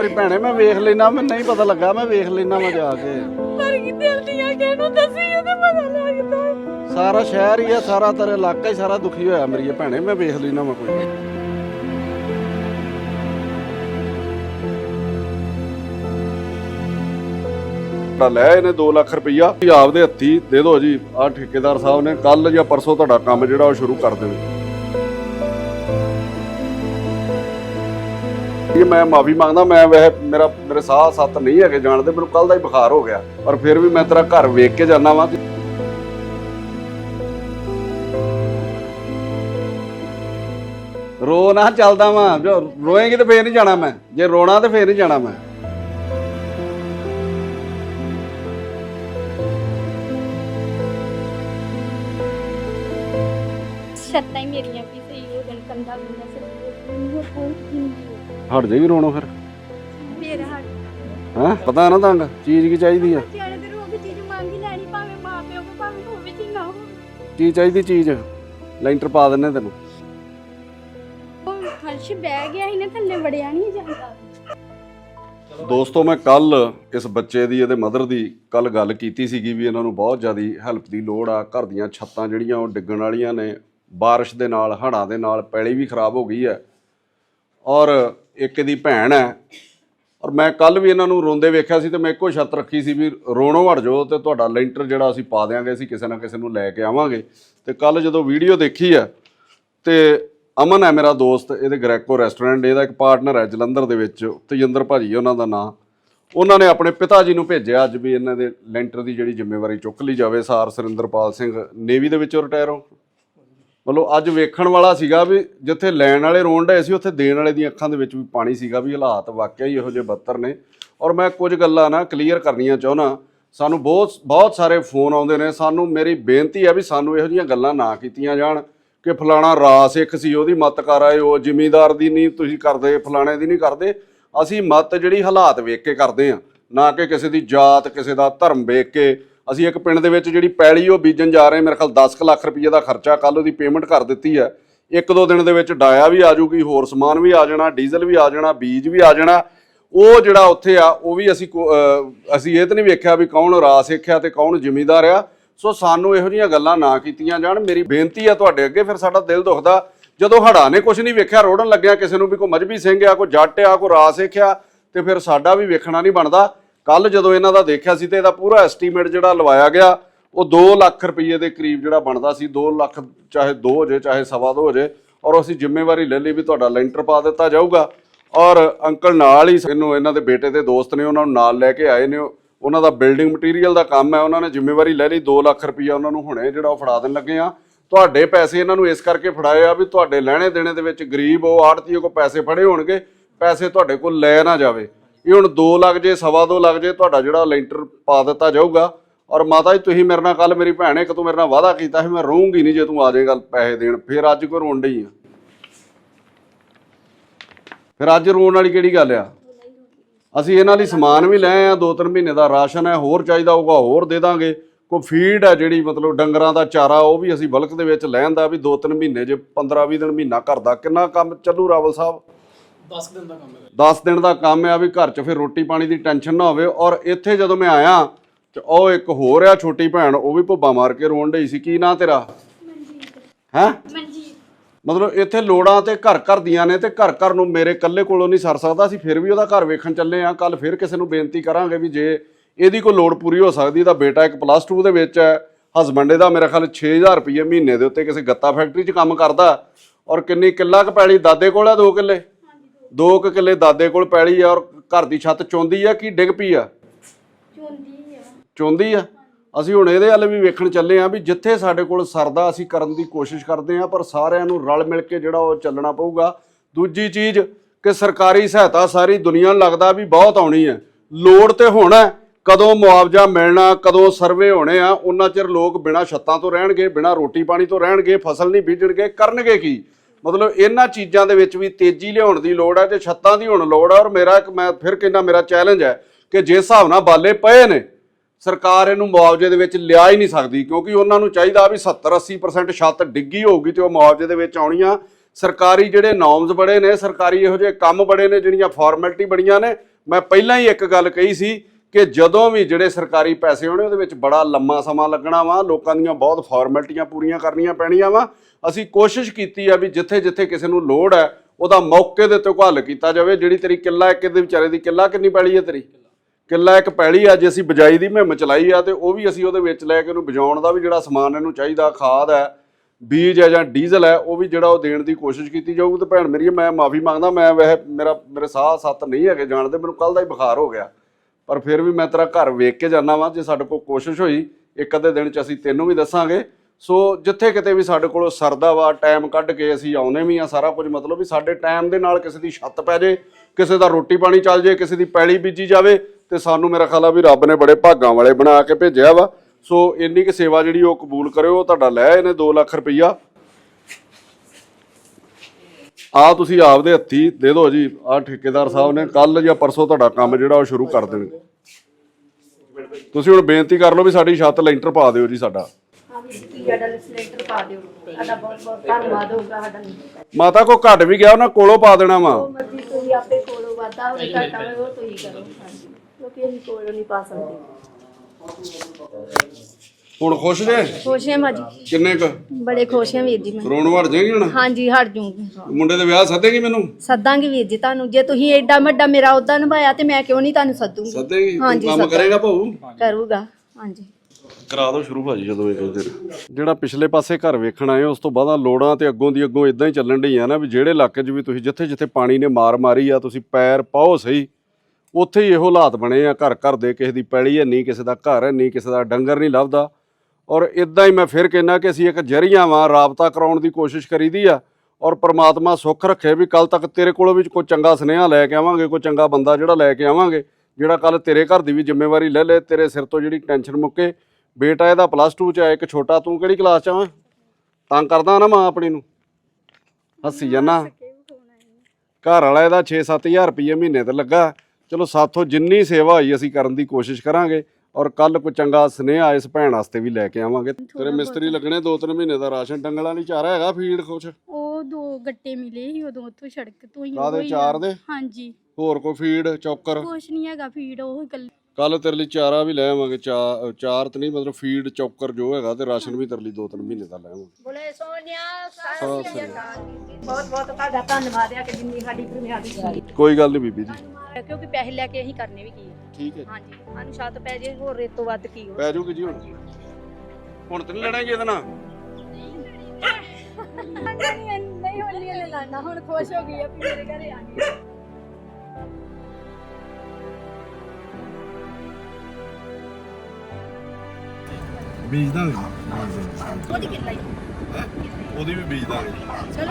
ਮੇਰੀ ਭੈਣੇ ਮੈਂ ਵੇਖ ਲੈਣਾ ਮੈਨੂੰ ਨਹੀਂ ਪਤਾ ਲੱਗਾ ਮੈਂ ਵੇਖ ਲੈਣਾ ਮੈਂ ਜਾ ਕੇ। ਪਰ ਕਿ ਦਿਲ ਦੀਆਂ ਕਿਹਨੂੰ ਦੱਸੀ ਉਹਦੇ ਪਤਾ ਲੱਗਦਾ। ਸਾਰਾ ਸ਼ਹਿਰ ਹੀ ਆ ਸਾਰਾ ਤੇਰਾ ਇਲਾਕਾ ਹੀ ਸਾਰਾ ਦੁਖੀ ਹੋਇਆ ਮੇਰੀ ਭੈਣੇ ਮੈਂ ਵੇਖ ਲੈਣਾ ਮੈਂ ਕੋਈ। ਤੁਹਾਡਾ ਲੈ ਇਹਨੇ 2 ਲੱਖ ਰੁਪਈਆ ਤੁਸੀਂ ਆਪਦੇ ਹੱਥੀ ਦੇ ਦਿਓ ਜੀ ਆ ਠੇਕੇਦਾਰ ਸਾਹਿਬ ਨੇ ਕੱਲ ਜਾਂ ਪਰਸੋਂ ਤੁਹਾਡਾ ਕੰਮ ਜਿਹੜਾ ਉਹ ਸ਼ੁਰੂ ਕਰ ਦੇਵੇ। ਇਹ ਮੈਂ ਮਾਫੀ ਮੰਗਦਾ, ਮੈਂ ਵੈਸੇ ਮੇਰਾ, ਮੇਰੇ ਸਾਹ ਸੱਤ ਨਹੀਂ ਹੈਗੇ ਜਾਣਦੇ, ਮੈਨੂੰ ਕੱਲ ਦਾ ਹੀ ਬੁਖਾਰ ਹੋ ਗਿਆ। ਪਰ ਫਿਰ ਵੀ ਮੈਂ ਤੇਰਾ ਘਰ ਵੇਖ ਕੇ ਜਾਣਾ ਵਾਂ। ਰੋ ਨਾ, ਚੱਲਦਾ ਵਾਂ। ਜੋ ਰੋਏਂਗੀ ਤੇ ਫੇਰ ਨਹੀਂ ਜਾਣਾ ਮੈਂ। ਜੇ ਰੋਣਾ ਤੇ ਫੇਰ ਨਹੀਂ ਜਾਣਾ ਮੈਂ। ਛੱਤਾਂ ਹੀ ਮੇਰੀਆਂ ਵੀ ਸਹੀ ਹੋ ਜਾਣ ਕੰਦਾ ਬੰਦਾ ਸਹੀ ਹੋ ਕੋਈ ਨਹੀਂ ਹਟ ਜਾਈ ਰੋਣੋ ਫਿਰ। ਮੇਰਾ ਹੱਥ ਹੈਂ? ਪਤਾ ਨਾ ਤੰਗ ਚੀਜ਼ ਕੀ ਚਾਹੀਦੀ ਆ? ਬੱਚਿਆਂ ਨੇ ਤੇ ਰੋਗ ਚੀਜ਼ ਮੰਗੀ ਲੈਣੀ ਭਾਵੇਂ ਮਾਂ ਪਿਓ ਕੋ ਭਾਵੇਂ ਹੋਵੇ ਜੀ ਨਾ ਹੋਵੇ ਕੀ ਚਾਹੀਦੀ ਚੀਜ਼? ਲੈਂਟਰ ਪਾ ਦਿੰਨੇ ਤੈਨੂੰ। ਉਹ ਫਰਸ਼ ਬਹਿ ਗਿਆ ਸੀ ਨਾ ਥੱਲੇ ਵੜਿਆ ਨਹੀਂ ਜਾਂਦਾ। ਦੋਸਤੋ ਮੈਂ ਕੱਲ ਇਸ ਬੱਚੇ ਦੀ ਇਹਦੇ ਮਦਰ ਦੀ ਕੱਲ ਗੱਲ ਕੀਤੀ ਸੀਗੀ ਵੀ ਇਹਨਾਂ ਨੂੰ ਬਹੁਤ ਜ਼ਿਆਦੀ ਹੈਲਪ ਦੀ ਲੋੜ ਆ। ਘਰ ਦੀਆਂ ਛੱਤਾਂ ਜਿਹੜੀਆਂ ਉਹ ਡਿੱਗਣ ਵਾਲੀਆਂ ਨੇ। ਬਾਰਿਸ਼ ਦੇ ਨਾਲ ਹੜ੍ਹਾਂ ਦੇ ਨਾਲ ਪੈਲੀ ਵੀ ਖਰਾਬ ਹੋ ਗਈ ਹੈ। ਔਰ ਇੱਕ ਇਹਦੀ ਭੈਣ ਹੈ। ਔਰ ਮੈਂ ਕੱਲ ਵੀ ਇਹਨਾਂ ਨੂੰ ਰੋਂਦੇ ਵੇਖਿਆ ਸੀ ਤੇ ਮੈਂ ਇੱਕੋ ਛੱਤ ਰੱਖੀ ਸੀ ਵੀ ਰੋਣੋ ਹਟ ਜਾਓ ਤੇ ਤੁਹਾਡਾ ਲੈਂਟਰ ਜਿਹੜਾ ਅਸੀਂ ਪਾ ਦਿਆਂਗੇ, ਅਸੀਂ ਕਿਸੇ ਨਾ ਕਿਸੇ ਨੂੰ ਲੈ ਕੇ ਆਵਾਂਗੇ। ਤੇ ਕੱਲ ਜਦੋਂ ਵੀਡੀਓ ਦੇਖੀ ਆ ਤੇ ਅਮਨ ਹੈ ਮੇਰਾ ਦੋਸਤ, ਇਹਦੇ ਗ੍ਰੈਕੋ ਰੈਸਟੋਰੈਂਟ, ਇਹਦਾ ਇੱਕ ਪਾਰਟਨਰ ਹੈ ਜਲੰਧਰ ਦੇ ਵਿੱਚ, ਤੇਜਿੰਦਰ ਭਾਜੀ ਉਹਨਾਂ ਦਾ ਨਾਂ। ਉਹਨਾਂ ਨੇ ਆਪਣੇ ਪਿਤਾ ਜੀ ਨੂੰ ਭੇਜਿਆ ਅੱਜ ਵੀ ਇਹਨਾਂ ਦੇ ਲੈਂਟਰ ਦੀ ਜਿਹੜੀ ਜ਼ਿੰਮੇਵਾਰੀ ਚੁੱਕ ਲਈ ਜਾਵੇ। ਸਾਰ ਸੁਰਿੰਦਰਪਾਲ ਸਿੰਘ ਨੇਵੀ ਦੇ ਵਿੱਚੋਂ ਰਿਟਾਇਰ ਹੋ ਮਤਲਬ ਅੱਜ ਵੇਖਣ ਵਾਲਾ ਸੀਗਾ ਵੀ ਜਿੱਥੇ ਲੈਣ ਵਾਲੇ ਰੋਣ ਡਏ ਸੀ, ਉੱਥੇ ਦੇਣ ਵਾਲੇ ਦੀਆਂ ਅੱਖਾਂ ਦੇ ਵਿੱਚ ਵੀ ਪਾਣੀ ਸੀਗਾ ਵੀ ਹਾਲਾਤ ਵਾਕਿਆ ਹੀ ਇਹੋ ਜਿਹੇ ਬੱਤਰ ਨੇ। ਔਰ ਮੈਂ ਕੁਝ ਗੱਲਾਂ ਨਾ ਕਲੀਅਰ ਕਰਨੀਆਂ ਚਾਹੁੰਦਾ। ਸਾਨੂੰ ਬਹੁਤ ਬਹੁਤ ਸਾਰੇ ਫੋਨ ਆਉਂਦੇ ਨੇ। ਸਾਨੂੰ ਮੇਰੀ ਬੇਨਤੀ ਹੈ ਵੀ ਸਾਨੂੰ ਇਹੋ ਜਿਹੀਆਂ ਗੱਲਾਂ ਨਾ ਕੀਤੀਆਂ ਜਾਣ ਕਿ ਫਲਾਣਾ ਰਾਸ ਇੱਕ ਸੀ, ਉਹਦੀ ਮਤ ਕਰ ਆਏ, ਉਹ ਜ਼ਿਮੀਂਦਾਰ ਦੀ ਨਹੀਂ ਤੁਸੀਂ ਕਰਦੇ, ਫਲਾਣੇ ਦੀ ਨਹੀਂ ਕਰਦੇ। ਅਸੀਂ ਮਤ ਜਿਹੜੀ ਹਾਲਾਤ ਵੇਖ ਕੇ ਕਰਦੇ ਆ ਨਾ ਕਿ ਕਿਸੇ ਦੀ ਜਾਤ, ਕਿਸੇ ਦਾ ਧਰਮ ਵੇਖ ਕੇ। ਅਸੀਂ ਇੱਕ ਪਿੰਡ ਦੇ ਵਿੱਚ ਜਿਹੜੀ ਪੈਲੀ ਉਹ ਬੀਜਣ ਜਾ ਰਹੇ ਮੇਰੇ ਖਿਆਲ 10 ਕੁ ਲੱਖ ਰੁਪਏ ਦਾ ਖਰਚਾ ਕੱਲ ਉਹਦੀ ਪੇਮੈਂਟ ਕਰ ਦਿੱਤੀ ਹੈ। ਇੱਕ ਦੋ ਦਿਨ ਦੇ ਵਿੱਚ ਡਾਇਆ ਵੀ ਆ ਜਾਊਗੀ, ਹੋਰ ਸਮਾਨ ਵੀ ਆ ਜਾਣਾ, ਡੀਜ਼ਲ ਵੀ ਆ ਜਾਣਾ, ਬੀਜ ਵੀ ਆ ਜਾਣਾ। ਉਹ ਜਿਹੜਾ ਉੱਥੇ ਆ, ਉਹ ਵੀ ਅਸੀਂ ਕੋ- ਅਸੀਂ ਇਹ ਤਾਂ ਨਹੀਂ ਵੇਖਿਆ ਵੀ ਕੌਣ ਰਾ ਸਿੱਖਿਆ ਤੇ ਕੌਣ ਜ਼ਿਮੀਂਦਾਰ ਆ। ਸੋ ਸਾਨੂੰ ਇਹੋ ਜਿਹੀਆਂ ਗੱਲਾਂ ਨਾ ਕੀਤੀਆਂ ਜਾਣ। ਮੇਰੀ ਬੇਨਤੀ ਆ ਤੁਹਾਡੇ ਅੱਗੇ, ਫਿਰ ਸਾਡਾ ਦਿਲ ਦੁਖਦਾ। ਜਦੋਂ ਹੜਾ ਨੇ ਕੁਝ ਨਹੀਂ ਵੇਖਿਆ, ਰੋੜਨ ਲੱਗਿਆ ਕਿਸੇ ਨੂੰ ਵੀ ਕੋਈ ਮਜਬੀ ਸਿੰਘ ਆ, ਕੋਈ ਜੱਟ ਆ, ਕੋਈ ਰਾ ਸਿੱਖਿਆ, ਤੇ ਫਿਰ ਸਾਡਾ ਵੀ ਵੇਖਣਾ ਨਹੀਂ ਬਣਦਾ। ਕੱਲ ਜਦੋਂ ਇਹਨਾਂ ਦਾ ਦੇਖਿਆ ਸੀ ਤੇ ਇਹਦਾ ਪੂਰਾ ਐਸਟੀਮੇਟ ਜਿਹੜਾ ਲਵਾਇਆ ਗਿਆ, ਉਹ 2 ਲੱਖ ਰੁਪਏ ਦੇ ਕਰੀਬ ਜਿਹੜਾ ਬਣਦਾ ਸੀ 2 ਲੱਖ ਚਾਹੇ 2 ਹੋ ਜੇ ਚਾਹੇ ਸਵਾ ਦੋ ਹੋ ਜੇ ਔਰ ਅਸੀਂ ਜ਼ਿੰਮੇਵਾਰੀ ਲੈ ਲਈ ਵੀ ਤੁਹਾਡਾ ਲੈਂਟਰ ਪਾ ਦਿੱਤਾ ਜਾਊਗਾ। ਔਰ ਅੰਕਲ ਨਾਲ ਹੀ ਇਹਨੂੰ ਇਹਨਾਂ ਦੇ ਬੇਟੇ ਦੇ ਦੋਸਤ ਨੇ, ਉਹਨਾਂ ਨੂੰ ਨਾਲ ਲੈ ਕੇ ਆਏ ਨੇ, ਉਹਨਾਂ ਦਾ ਬਿਲਡਿੰਗ ਮਟੀਰੀਅਲ ਦਾ ਕੰਮ ਹੈ, ਉਹਨਾਂ ਨੇ ਜ਼ਿੰਮੇਵਾਰੀ ਲੈ ਲਈ 2 ਲੱਖ ਰੁਪਈਆ ਉਹਨਾਂ ਨੂੰ ਹੁਣੇ ਜਿਹੜਾ ਉਹ ਫੜਾ ਦੇਣ ਲੱਗੇ ਆ। ਤੁਹਾਡੇ ਪੈਸੇ ਇਹਨਾਂ ਨੂੰ ਇਸ ਕਰਕੇ ਫੜਾਏ ਆ ਵੀ ਤੁਹਾਡੇ ਲੈਣੇ ਦੇਣੇ ਦੇ ਵਿੱਚ ਗਰੀਬ ਉਹ ਆੜਤੀਏ ਕੋ ਪੈਸੇ ਫੜੇ ਹੋਣਗੇ, ਪੈਸੇ ਤੁਹਾਡੇ ਕੋਲ ਲੈ ਨਾ ਜਾਵੇ। ਇਹ ਹੁਣ 2 ਲੱਖ ਜੇ, ਸਵਾ ਦੋ ਲੱਖ ਜੇ, ਤੁਹਾਡਾ ਜਿਹੜਾ ਲੈਂਟਰ ਪਾ ਦਿੱਤਾ ਜਾਊਗਾ। ਔਰ ਮਾਤਾ ਜੀ, ਤੁਸੀਂ ਮੇਰੇ ਨਾਲ ਕੱਲ ਮੇਰੀ ਭੈਣ ਇੱਕ ਤੂੰ ਮੇਰੇ ਨਾਲ ਵਾਅਦਾ ਕੀਤਾ ਸੀ, ਮੈਂ ਰਹੂੰਗੀ ਨਹੀਂ ਜੇ ਤੂੰ ਆ ਜਾਏਗਾ ਪੈਸੇ ਦੇਣ। ਫਿਰ ਅੱਜ ਕਿਉਂ ਰੋਣ ਡਈ ਆ। ਫਿਰ ਅੱਜ ਰੋਣ ਵਾਲੀ ਕਿਹੜੀ ਗੱਲ ਆ? ਅਸੀਂ ਇਹਨਾਂ ਲਈ ਸਮਾਨ ਵੀ ਲੈ ਆ ਦੋ ਤਿੰਨ ਮਹੀਨੇ ਦਾ ਰਾਸ਼ਨ ਹੈ, ਹੋਰ ਚਾਹੀਦਾ ਹੋਊਗਾ, ਹੋਰ ਦੇ ਦਾਂਗੇ। ਕੋਈ ਫੀਡ ਹੈ ਜਿਹੜੀ ਮਤਲਬ ਡੰਗਰਾਂ ਦਾ ਚਾਰਾ, ਉਹ ਵੀ ਅਸੀਂ ਬਲਕ ਦੇ ਵਿੱਚ ਲੈਣ ਦਾ ਵੀ ਦੋ ਤਿੰਨ ਮਹੀਨੇ ਜੇ 15 20 ਦਿਨ ਮਹੀਨਾ ਘਰ ਦਾ, ਕਿੰਨਾ ਕੰਮ ਚੱਲੂ ਰਾਵਲ ਸਾਹਿਬ? 10 ਦਿਨ ਦਾ ਕੰਮ ਹੈ 10 ਦਿਨ ਦਾ ਕੰਮ ਆ ਵੀ ਘਰ 'ਚ ਫਿਰ ਰੋਟੀ ਪਾਣੀ ਦੀ ਟੈਨਸ਼ਨ ਨਾ ਹੋਵੇ ਔਰ ਇੱਥੇ ਜਦੋਂ ਮੈਂ ਆਇਆ ਤੇ ਉਹ ਇੱਕ ਹੋਰ ਆ ਛੋਟੀ ਭੈਣ ਉਹ ਵੀ ਭੁੱਬਾ ਮਾਰ ਕੇ ਰੋਣ ਡਈ ਸੀ। ਕੀ ਨਾਂ ਤੇਰਾ? ਹੈਂ? ਮਨਜੀਤ। ਮਤਲਬ ਇੱਥੇ ਲੋੜਾਂ ਤੇ ਘਰ ਘਰ ਦੀਆਂ ਨੇ ਤੇ ਘਰ ਘਰ ਨੂੰ ਮੇਰੇ ਇਕੱਲੇ ਕੋਲੋਂ ਨਹੀਂ ਸਰ ਸਕਦਾ ਅਸੀਂ ਫਿਰ ਵੀ ਉਹਦਾ ਘਰ ਵੇਖਣ ਚੱਲੇ ਆ। ਕੱਲ ਫਿਰ ਕਿਸੇ ਨੂੰ ਬੇਨਤੀ ਕਰਾਂਗੇ ਵੀ ਜੇ ਇਹਦੀ ਕੋਈ ਲੋੜ ਪੂਰੀ ਹੋ ਸਕਦੀ ਤਾਂ ਬੇਟਾ ਇੱਕ ਪਲੱਸ 2 ਦੇ ਵਿੱਚ ਹੈ। ਹਸਬੰਡ ਇਹਦਾ ਮੇਰੇ ਖਿਆਲ 6000 ਰੁਪਏ ਮਹੀਨੇ ਦੇ ਉੱਤੇ ਕਿਸੇ ਗੱਤਾ ਫੈਕਟਰੀ 'ਚ ਕੰਮ ਕਰਦਾ। ਔਰ ਕਿੰਨੀ ਕਿੱਲਾ ਕੁ ਪੈਲੀ ਦਾਦੇ ਕੋਲ ਆ 2 ਕਿੱਲੇ? 2 ਕਿੱਲੇ ਦਾਦੇ ਕੋਲ ਪੈਲੀ ਆ ਔਰ ਘਰ ਦੀ ਛੱਤ ਚੋਂਦੀ ਆ ਕੀ ਡਿੱਗ ਪਈ ਆ? ਚੁੰਦੀ ਆ। ਚਾਹੁੰਦੀ ਆ? ਅਸੀਂ ਹੁਣ ਇਹਦੇ ਵੱਲ ਵੀ ਵੇਖਣ ਚੱਲੇ ਆ ਵੀ ਜਿੱਥੇ ਸਾਡੇ ਕੋਲ ਸਰਦਾ ਅਸੀਂ ਕਰਨ ਦੀ ਕੋਸ਼ਿਸ਼ ਕਰਦੇ ਆ ਪਰ ਸਾਰਿਆਂ ਨੂੰ ਰਲ ਮਿਲ ਕੇ ਜਿਹੜਾ ਉਹ ਚੱਲਣਾ ਪਊਗਾ। ਦੂਜੀ ਚੀਜ਼ ਕਿ ਸਰਕਾਰੀ ਸਹਾਇਤਾ ਸਾਰੀ ਦੁਨੀਆ ਨੂੰ ਲੱਗਦਾ ਵੀ ਬਹੁਤ ਆਉਣੀ ਹੈ ਲੋੜ ਤੇ ਹੋਣਾ। ਕਦੋਂ ਮੁਆਵਜ਼ਾ ਮਿਲਣਾ ਕਦੋਂ ਸਰਵੇ ਹੋਣੇ ਆ ਉਹਨਾਂ ਚਿਰ ਲੋਕ ਬਿਨਾਂ ਛੱਤਾਂ ਤੋਂ ਰਹਿਣਗੇ ਬਿਨਾਂ ਰੋਟੀ ਪਾਣੀ ਤੋਂ ਰਹਿਣਗੇ ਫਸਲ ਨਹੀਂ ਬੀਜਣਗੇ ਕਰਨਗੇ ਕੀ? ਮਤਲਬ ਇਹਨਾਂ ਚੀਜ਼ਾਂ ਦੇ ਵਿੱਚ ਵੀ ਤੇਜ਼ੀ ਲਿਆਉਣ ਦੀ ਲੋੜ ਹੈ ਤੇ ਛੱਤਾਂ ਦੀ ਹੁਣ ਲੋੜ ਹੈ ਔਰ ਮੇਰਾ ਇੱਕ ਮੈਂ ਫਿਰ ਕਹਿੰਦਾ ਮੇਰਾ ਚੈਲੰਜ ਹੈ ਕਿ ਜਿਸ ਹਿਸਾਬ ਨਾਲ ਬਾਲੇ ਪਏ ਨੇ, ਸਰਕਾਰ ਇਹਨੂੰ ਮੁਆਵਜ਼ੇ ਦੇ ਵਿੱਚ ਲਿਆ ਹੀ ਨਹੀਂ ਸਕਦੀ ਕਿਉਂਕਿ ਉਹਨਾਂ ਨੂੰ ਚਾਹੀਦਾ ਵੀ 70 80% ਛੱਤ ਡਿੱਗੀ ਹੋਊਗੀ ਤੇ ਉਹ ਮੁਆਵਜ਼ੇ ਦੇ ਵਿੱਚ ਆਉਣੀਆਂ। ਸਰਕਾਰੀ ਜਿਹੜੇ ਨੋਰਮਸ ਬੜੇ ਨੇ, ਸਰਕਾਰੀ ਇਹੋ ਜਿਹੇ ਕੰਮ ਬੜੇ ਨੇ, ਜਿਹੜੀਆਂ ਫਾਰਮੈਲਿਟੀ ਬੜੀਆਂ ਨੇ। ਮੈਂ ਪਹਿਲਾਂ ਹੀ ਇੱਕ ਗੱਲ ਕਹੀ ਸੀ ਕਿ ਜਦੋਂ ਵੀ ਜਿਹੜੇ ਸਰਕਾਰੀ ਪੈਸੇ ਆਉਣੇ, ਉਹਦੇ ਵਿੱਚ ਬੜਾ ਲੰਮਾ ਸਮਾਂ ਲੱਗਣਾ ਵਾ, ਲੋਕਾਂ ਦੀਆਂ ਬਹੁਤ ਫਾਰਮੈਲਿਟੀਆਂ ਪੂਰੀਆਂ ਕਰਨੀਆਂ ਪੈਣੀਆਂ ਵਾ। ਅਸੀਂ ਕੋਸ਼ਿਸ਼ ਕੀਤੀ ਆ ਵੀ ਜਿੱਥੇ ਜਿੱਥੇ ਕਿਸੇ ਨੂੰ ਲੋੜ ਹੈ, ਉਹਦਾ ਮੌਕੇ ਦੇ ਉੱਤੇ ਹੱਲ ਕੀਤਾ ਜਾਵੇ। ਜਿਹੜੀ ਤੇਰੀ ਕਿੱਲਾ ਇੱਕ ਦੇ ਵਿਚਾਰੇ ਦੀ ਕਿੱਲਾ ਕਿੰਨੀ ਪੈਲੀ ਹੈ ਤੇਰੀ? ਕਿੱਲਾ ਇੱਕ ਪੈਲੀ ਆ, ਜੇ ਅਸੀਂ ਬਜਾਈ ਦੀ ਮੁਹਿੰਮ ਚਲਾਈ ਆ, ਤੇ ਉਹ ਵੀ ਅਸੀਂ ਉਹਦੇ ਵਿੱਚ ਲੈ ਕੇ ਉਹਨੂੰ ਬਜਾਉਣ ਦਾ ਵੀ ਜਿਹੜਾ ਸਮਾਨ ਇਹਨੂੰ ਚਾਹੀਦਾ, ਖਾਦ ਹੈ, ਬੀਜ ਹੈ ਜਾਂ ਡੀਜ਼ਲ ਹੈ, ਉਹ ਵੀ ਜਿਹੜਾ ਉਹ ਦੇਣ ਦੀ ਕੋਸ਼ਿਸ਼ ਕੀਤੀ ਜਾਊਗੀ ਤੇ ਭੈਣ ਮੇਰੀ ਮੈਂ ਮਾਫੀ ਮੰਗਦਾ, ਮੈਂ ਵੈਸੇ ਮੇਰਾ, ਮੇਰੇ ਸਾਹ ਸੱਤ ਨਹੀਂ ਹੈਗੇ ਜਾਣਦੇ, ਮੈਨੂੰ ਕੱਲ ਦਾ ਹੀ ਬੁਖਾਰ ਹੋ ਗਿਆ। ਪਰ ਫਿਰ ਵੀ ਮੈਂ ਤੇਰਾ ਘਰ ਵੇਖ ਕੇ ਜਾਣਾ ਵਾਂ, ਜੇ ਸਾਡੇ ਕੋਲ ਕੋਸ਼ਿਸ਼ ਹੋਈ, ਇੱਕ ਅੱਧੇ ਦਿਨ ਚ ਅਸੀਂ ਤੈਨੂੰ ਵੀ ਦੱਸਾਂਗੇ। ਸੋ ਜਿੱਥੇ ਕਿਤੇ ਵੀ ਸਾਡੇ ਕੋਲ ਸਰਦਾ ਵਾ ਟਾਈਮ ਕੱਢ ਕੇ ਅਸੀਂ ਆਉਨੇ ਵੀ ਆ, ਸਾਰਾ ਕੁਝ ਮਤਲਬ ਵੀ ਸਾਡੇ ਟਾਈਮ ਦੇ ਨਾਲ ਕਿਸੇ ਦੀ ਛੱਤ ਪੈ ਜੇ, ਕਿਸੇ ਦਾ ਰੋਟੀ ਪਾਣੀ ਚੱਲ ਜੇ, ਕਿਸੇ ਦੀ ਪੈਲੀ ਬੀਜੀ ਜਾਵੇ, ਤੇ ਸਾਨੂੰ ਮੇਰਾ ਖਿਆਲ ਆ ਵੀ ਰੱਬ ਨੇ ਬੜੇ ਭਾਗਾਂ ਵਾਲੇ ਬਣਾ ਕੇ ਭੇਜਿਆ ਵਾ। ਸੋ ਇੰਨੀ ਕਿ ਸੇਵਾ ਜਿਹੜੀ ਉਹ ਕਬੂਲ ਕਰਿਓ, ਤੁਹਾਡਾ ਲੈ ਇਹਨੇ 2 ਲੱਖ ਰੁਪਈਆ। ਆ ਤੁਸੀਂ ਆਪਦੇ ਹੱਥੀ ਦੇ ਦਿਓ ਜੀ ਆ ਠੇਕੇਦਾਰ ਸਾਹਿਬ ਨੇ ਕੱਲ ਜਾਂ ਪਰਸੋਂ ਤੁਹਾਡਾ ਕੰਮ ਜਿਹੜਾ ਉਹ ਸ਼ੁਰੂ ਕਰ ਦੇਣਗੇ। ਤੁਸੀਂ ਹੁਣ ਬੇਨਤੀ ਕਰ ਲਓ ਵੀ ਸਾਡੀ ਛੱਤ ਲੈਂਟਰ ਪਾ ਦਿਓ ਜੀ ਸਾਡਾ। ਮਾਤਾ ਕੋ ਘਟ ਵੀ ਗਿਆ ਉਹਨਾਂ ਕੋਲੋਂ ਪਾ ਦੇਣਾ ਵਾ। ਕਿਉਂਕਿ ਅਸੀਂ ਕੋਲੋਂ ਨਹੀਂ ਪਾ ਸਕਦੇ। ਹੁਣ ਖੁਸ਼ ਜੇ? ਖੁਸ਼ ਹਾਂ ਭਾਜੀ ਕਿੰਨੇ ਕ? ਬੜੇ ਖੁਸ਼ ਹਾਂ ਵੀਰ ਜੀ ਮੈਂ। ਰੋਣ ਵੜ ਜਾਏਗੀ ਹੁਣ? ਹਾਂਜੀ ਹਟ ਜੂਗੀ ਮੁੰਡੇ ਦੇ ਵਿਆਹ ਸੱਦੇਗੀ ਮੈਨੂੰ? ਸੱਦਾਂਗੇ ਵੀਰ ਜੀ ਤੁਹਾਨੂੰ। ਜੇ ਤੁਸੀਂ ਐਡਾ ਵੱਡਾ ਮੇਰਾ ਅਹੁਦਾ ਨਿਭਾਇਆ ਤੇ ਮੈਂ ਕਿਉਂ ਨਹੀਂ ਤੁਹਾਨੂੰ ਸੱਦੂਗੀ? ਸੱਦੇਗੀ? ਤੂੰ ਹਾਂਜੀ, ਕੰਮ। ਕਰੇਗਾ ਭਾਊ? ਕਰੂਗਾ ਹਾਂਜੀ। ਕਰਾ ਦਿਓ ਸ਼ੁਰੂ ਭਾਜੀ ਜਦੋਂ ਇਹ ਕਹਿੰਦੇ ਨੇ। ਜਿਹੜਾ ਪਿਛਲੇ ਪਾਸੇ ਘਰ ਵੇਖਣ ਆਏ ਹੋ, ਉਸ ਤੋਂ ਬਾਅਦ ਲੋੜਾਂ ਤੇ ਅੱਗੋਂ ਦੀ ਅੱਗੋਂ ਇਦਾਂ ਹੀ ਚੱਲਣ ਢਈਆਂ ਨਾ ਵੀ ਜਿਹੜੇ ਇਲਾਕੇ 'ਚ ਵੀ ਤੁਸੀਂ ਜਿੱਥੇ ਜਿੱਥੇ ਪਾਣੀ ਨੇ ਮਾਰ ਮਾਰੀ ਆ ਤੁਸੀਂ ਪੈਰ ਪਾਓ ਸਹੀ। ਉੱਥੇ ਹੀ ਇਹੋ ਹਾਲਾਤ ਬਣੇ ਆ ਘਰ ਘਰ ਦੇ ਕਿਸੇ ਦੀ ਪੈਲੀ ਹੈ ਨਹੀਂ ਕਿਸੇ ਦਾ ਘਰ ਹੈ ਨਹੀਂ ਕਿਸੇ ਦਾ ਡੰਗਰ ਨਹੀਂ ਲੱਭਦਾ। ਔਰ ਇਦਾਂ ਹੀ ਮੈਂ ਫਿਰ ਕਹਿਣਾ ਕਿ ਅਸੀਂ ਇੱਕ ਜਰੀਆ ਵਾਂ ਰਾਬਤਾ ਕਰਾਉਣ ਦੀ ਕੋਸ਼ਿਸ਼ ਕਰੀਦੀ ਆ ਔਰ ਪ੍ਰਮਾਤਮਾ ਸੁੱਖ ਰੱਖੇ ਵੀ ਕੱਲ ਤੱਕ ਤੇਰੇ ਕੋਲੋਂ ਵੀ ਕੋਈ ਚੰਗਾ ਸੁਨੇਹਾ ਲੈ ਕੇ ਆਵਾਂਗੇ ਕੋਈ ਚੰਗਾ ਬੰਦਾ ਜਿਹੜਾ ਲੈ ਕੇ ਆਵਾਂਗੇ ਜਿਹੜਾ ਕੱਲ ਤੇਰੇ ਘਰ ਦੀ ਵੀ ਜ਼ਿੰਮੇਵਾਰੀ ਲੈ ਲੇ ਤੇਰੇ ਸਿਰ ਤੋਂ ਜਿਹੜੀ ਟੈਨਸ਼ਨ ਮੁੱਕੇ ਬੇਟਾ ਇਹਦਾ ਪਲੱਸ 2 ਚ ਆ ਇੱਕ ਛੋਟਾ ਤੂੰ ਕਿਹੜੀ ਕਲਾਸ ਚ ਆ? ਤੰਗ ਕਰਦਾ ਨਾ ਮਾਂ ਆਪਣੀ ਨੂੰ। ਹੱਸੀ ਜਾਨਾ। ਘਰ ਵਾਲਾ ਇਹਦਾ 6-7000 ਰੁਪਏ ਮਹੀਨੇ ਤੇ ਲੱਗਾ। ਚਲੋ ਸਾਥੋਂ ਜਿੰਨੀ ਸੇਵਾ ਹੋਈ ਅਸੀਂ ਕਰਨ ਦੀ ਕੋਸ਼ਿਸ਼ ਕਰਾਂਗੇ। ਔਰ ਕੱਲ ਕੋਈ ਚੰਗਾ ਸੁਨੇਹਾ ਇਸ ਭੈਣ ਵਾਸਤੇ ਵੀ ਲੈ ਕੇ ਆਵਾਂਗੇ। ਤੇਰੇ ਮਿਸਤਰੀ ਲੱਗਣੇ 2-3 ਮਹੀਨੇ ਦਾ ਰਾਸ਼ਨ ਡੰਗਲਾਂ ਲਈ ਚਾਰਾ ਹੈਗਾ ਫੀਡ ਕੁਛ? ਉਹ ਦੋ ਗੱਟੇ ਮਿਲੇ ਸੀ ਉਦੋਂ ਉੱਥੋਂ ਸੜਕ ਤੋਂ ਹੀ ਕਾਹਦੇ ਉਹੀ ਚਾਰ। ਦੇ? ਹਾਂਜੀ। ਹੋਰ ਕੋਈ ਫੀਡ ਚੌਕਰ? ਕੁਛ ਨਹੀਂ ਹੈਗਾ ਫੀਡ ਉਹ ਗੱਲ ਕੱਲ ਤੇਰੇ ਲਈ ਚਾਰਾ ਵੀ ਲੈ ਆਵਾਂਗੇ ਚਾ- ਚਾਰ ਤੇ ਨਹੀਂ ਮਤਲਬ ਫੀਡ ਚੌਕਰ ਜੋ ਹੈਗਾ ਤੇ ਰਾਸ਼ਨ ਵੀ ਤੇਰੇ ਲਈ 2-3 ਮਹੀਨੇ ਦਾ ਲੈ ਆਵਾਂਗੇ। ਬੋਲੇ ਸੋਨਿਆ ਸਤਿ ਸ੍ਰੀ ਬਹੁਤ ਬਹੁਤ ਤੁਹਾਡਾ ਧੰਨਵਾਦ ਹੈ ਕਿ ਜਿੰਨੀ ਸਾਡੀ ਬੁਨਿਆਦੀ ਸੀ ਕੋਈ ਗੱਲ ਨਹੀਂ ਬੀਬੀ ਜੀ। ਕਿਉਂਕਿ ਪੈਸੇ ਲੈ ਕੇ ਅਸੀਂ ਕਰਨੇ ਵੀ ਕੀ ਹੈ ਠੀਕ ਹੈ ਹਾਂਜੀ। ਸਾਨੂੰ ਛੱਤ ਪੈ ਜੇ ਹੋਰ ਇਹ ਤੋਂ ਵੱਧ ਕੀ ਹੋ ਪੈ ਜਾਊਗੀ ਜੀ ਹੁਣ। ਹੁਣ ਤੇ ਨਹੀਂ ਲੜਾਂਗੇ ਇਹਦੇ ਨਾਲ। ਨਹੀਂ ਨਹੀਂ ਹੋਣੀ ਇਹਨੇ ਲੜਨਾ ਹੁਣ ਖੁਸ਼ ਹੋ ਗਈ ਆ ਵੀ ਮੇਰੇ ਘਰੇ ਆ ਗਈ ਬੀਜ ਦਾਂਗੇ ਉਹਦੀ ਕਿੱਲਾ ਹੀ। O değil mi Beyda? Söyle.